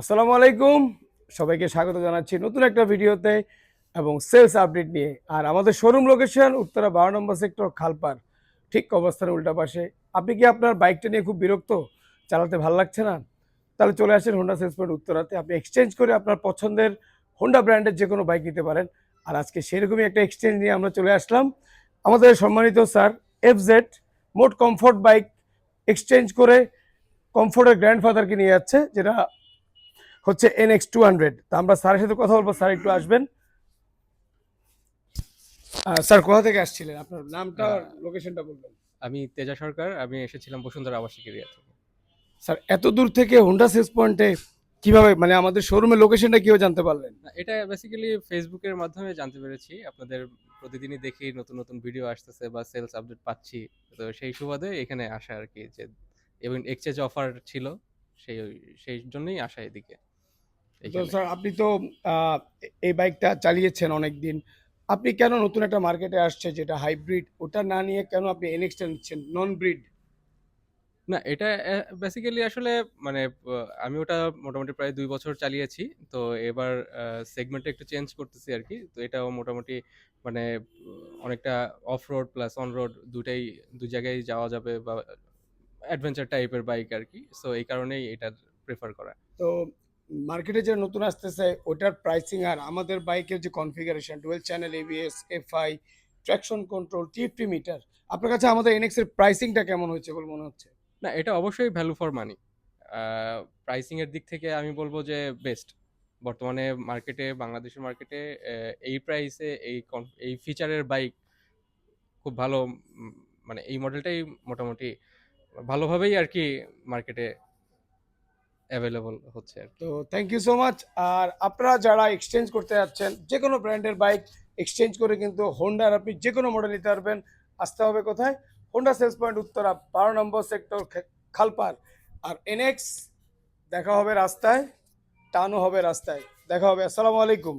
আসসালামু আলাইকুম। সবাইকে স্বাগত জানাচ্ছি নতুন একটা ভিডিওতে এবং সেলস আপডেট নিয়ে। আর আমাদের শোরুম লোকেশন উত্তরা বারো নম্বর সেক্টর খালপার। ঠিক অবস্থানের উল্টা পাশে। আপনি কি আপনার বাইকটা নিয়ে খুব বিরক্ত? চালাতে ভালো লাগছে না? তাহলে চলে আসেন হোন্ডা সেলস পয়েন্ট উত্তরাতে। আপনি এক্সচেঞ্জ করে আপনার পছন্দের হোন্ডা ব্র্যান্ডের যে কোনো বাইক নিতে পারেন। আর আজকে সেরকমই একটা এক্সচেঞ্জ নিয়ে আমরা চলে আসলাম। আমাদের সম্মানিত স্যার এফ জেড মোট কমফোর্ট বাইক এক্সচেঞ্জ করে কমফোর্টের গ্র্যান্ডফাদারকে নিয়ে যাচ্ছে, যেটা হচ্ছে এন এক্স টু হান্ড্রেড তা আমরা স্যারের সাথে কথা বলব স্যার একটু আসবেন। স্যার কোথা থেকে আসছিলেন? আপনার নামটা লোকেশনটা বলবেন। আমি তেজা সরকার আমি এসেছিলাম বসুন্ধরা আবাসিক এরিয়া থেকে। স্যার এত দূর থেকে হোন্ডা সেলস পয়েন্টে কীভাবে মানে আমাদের শোরুমের লোকেশনটা কীভাবে জানতে পারলেন? এটা বেসিক্যালি ফেসবুকের মাধ্যমে জানতে পেরেছি। আপনাদের প্রতিদিনই দেখি নতুন নতুন ভিডিও আসতেছে বা সেলস আপডেট পাচ্ছি। তো সেই সুবাদে এখানে আসা আর কি যে এবং এক্সচেঞ্জ অফার ছিল সেই সেই জন্যই আসা এদিকে। তো স্যার আপনি তো এই বাইকটা চালিয়েছেন অনেক দিন আপনি কেন নতুন একটা মার্কেটে আসছে যেটা হাইব্রিড? ওটা না নিয়ে কেন আপনি এনএক্সটা নিচ্ছেন? নন ব্রিড না এটা বেসিক্যালি আসলে মানে আমি ওটা মোটামুটি প্রায় দুই বছর চালিয়েছি। তো এবার সেগমেন্টটা একটু চেঞ্জ করতেছি আর কি তো এটাও মোটামুটি মানে অনেকটা off road plus on road দুটাই দু জায়গায় যাওয়া যাবে বা অ্যাডভেঞ্চার টাইপের বাইক আর কি সো এই কারণেই এটা প্রেফার করা। তো মার্কেটে যে নতুন আসতেছে, ওটার প্রাইসিং আর আমাদের বাইকের যে configuration twelve channel ABS FI traction control TFT meter আপনার কাছে আমাদের এনএক্স এর প্রাইসিংটা কেমন হয়েছে বলে মনে হচ্ছে? না, এটা অবশ্যই ভ্যালু ফর মানি প্রাইসিং এর দিক থেকে আমি বলব যে বেস্ট বর্তমানে মার্কেটে বাংলাদেশের মার্কেটে এই প্রাইসে এই এই ফিচারের বাইক খুব ভালো মানে এই মডেলটাই মোটামুটি ভালোভাবেই আর কি মার্কেটে অ্যাভেলেবল হচ্ছে তো থ্যাংক ইউ সো মাচ আর আপনারা যারা এক্সচেঞ্জ করতে যাচ্ছেন যে কোনো ব্র্যান্ডের বাইক এক্সচেঞ্জ করে কিন্তু হোন্ডার আপনি যে কোনো মডেল নিতে পারবেন। আসতে হবে কোথায়? হোন্ডা সেলস পয়েন্ট উত্তরা, বারো নম্বর সেক্টর খালপার আর এনএক্স দেখা হবে রাস্তায়, টানও হবে রাস্তায়। দেখা হবে, আসসালামু আলাইকুম।